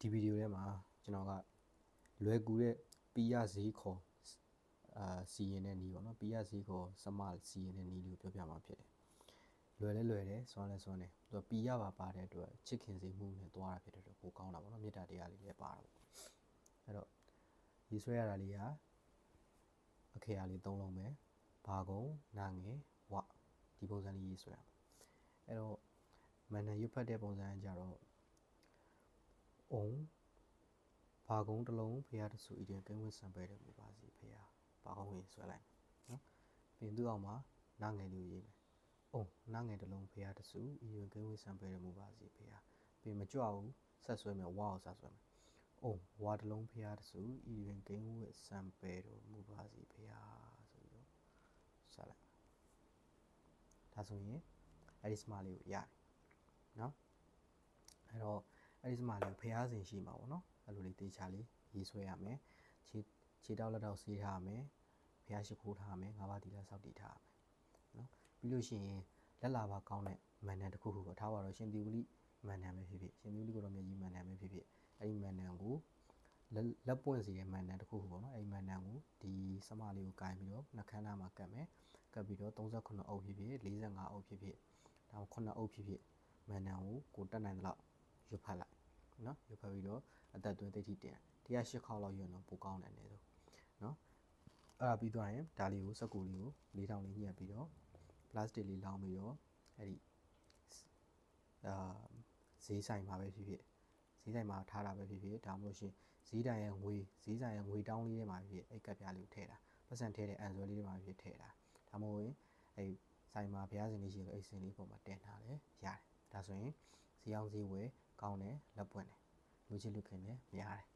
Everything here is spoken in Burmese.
ဒီဗီဒီယိုထဲမှာကျွန်တော်ကလွယ်ကူတဲ့ပီရဈေးခေါ်အာစီရင်တဲ့နီးပေါ့နော်ပီရဈေးခေါ်စမစီရင်တဲ့နီးလေးကိုပြောပြမှာဖြစ်တယ်လွယ်လဲလွယ်တယ်စွမ်းလဲစွမ်းတယ်သူကပီရပါပါတဲ့အတွက်ချစ်ခင်စေမှုနဲ့သွားတာဖြစ်တဲ့အတွက်ပိုကောင်းတာပေါ့နော်မေတ္တာတရားလေးလည်းပါတာပေါ့အဲ့တော့ရေးဆွဲရတာလေးကအခရာလေးသုံးလုံးပဲဘာကုံနာငယ်ဝဒီပုံစံလေးရေးဆွဲရမှာအဲ့တော့မန်နရွတ်ဖတ်တဲ့ပုံစံကကြတော့ အုံဘာကုန်းတစ်လုံးဖះတဆူဤတင်ကင်းဝတ်ဆံပဲတယ်မူပါစီဖះဘာကုန်းဝင်ဆွဲလိုက်နော်ပြင်သူအောင်မှာနားငယ်လေးကိုရေးမယ်အုံနားငယ်တစ်လုံးဖះတဆူဤတင်ကင်းဝတ်ဆံပဲတယ်မူပါစီဖះပြင်မကြွဘူးဆက်ဆွဲမယ်ဝါကိုဆက်ဆွဲမယ်အုံဝါတစ်လုံးဖះတဆူဤတင်ကင်းဝတ်ဆံပဲတော်မူပါစီဖះဆိုပြီးတော့ဆက်လိုက်ဒါဆိုရင်အဲ့ဒီစမလေးကိုရတယ်နော်အဲ့တော့ အဲ့ဒီစမှာလည်းဖျားစင်ရှိမှာပေါ့နော်အဲ့လိုလေးတေချာလေးရေးဆွဲရမယ်ခြေခြေတောက်လက်တောက်ဆေးထားရမယ်ဖျားရှိခိုးထားရမယ်ငါးပါးတီလာစောက်တီထားရမယ်နော်ပြီးလို့ရှိရင်လက်လာပါကောင်းတဲ့မန်နန်တစ်ခုခုပေါ့ထားပါတော့ရှင်ဒီဝလိမန်နန်ပဲဖြစ်ဖြစ်ရှင်ဒီဝလိကိုတော့မြကြီးမန်နန်ပဲဖြစ်ဖြစ်အဲ့ဒီမန်နန်ကိုလက်လက်ပွင့်စီတဲ့မန်နန်တစ်ခုခုပေါ့နော်အဲ့ဒီမန်နန်ကိုဒီစမလေးကိုကင်ပြီးတော့နှခမ်းသားမှာကတ်မယ်ကတ်ပြီးတော့39အုပ်ဖြစ်ဖြစ်45အုပ်ဖြစ်ဖြစ်ဒါမှ9အုပ်ဖြစ်ဖြစ်မန်နန်ကိုကိုတက်နိုင်တဲ့လောက် ရွတ်ဖတ်လိုက်နော်ရွတ်ဖတ်ပြီးတော့အသက်သွင်းသိတိတင်တရား၈ခေါက်လောက်ရွတ်တော့ပိုကောင်းတယ်အနေဆိုနော်အဲ့ဒါပြီးသွားရင်ဒါလေးကိုစက်ကူလေးကို၄ထောင်လေးညှက်ပြီးတော့ပလတ်စတစ်လေးလောင်းပြီးတော့အဲ့ဒီအာဈေးဆိုင်မှာပဲဖြစ်ဖြစ်ဈေးဆိုင်မှာထားတာပဲဖြစ်ဖြစ်ဒါမှမဟုတ်ရှင်ဈေးတိုင်ရဲ့ငွေဈေးဆိုင်ရဲ့ငွေတောင်းလေးထဲမှာဖြစ်ဖြစ်အဲ့ကပ်ပြားလေးကိုထည့်တာပတ်စံထည့်တဲ့အန်ဆွဲလေးတွေမှာဖြစ်ထည့်တာဒါမှမဟုတ်ရင်အဲ့ဆိုင်မှာဘုရားရှင်လေးရှိတဲ့အဲ့စင်လေးပုံမှာတင်ထားတယ်ရတယ် ဒါဆိုရင်ဈေးအောင်ဈေးဝယ်ကောင်းတယ်လက်ပွင့်တယ်လူချင်းလူခင်လည်းများတယ်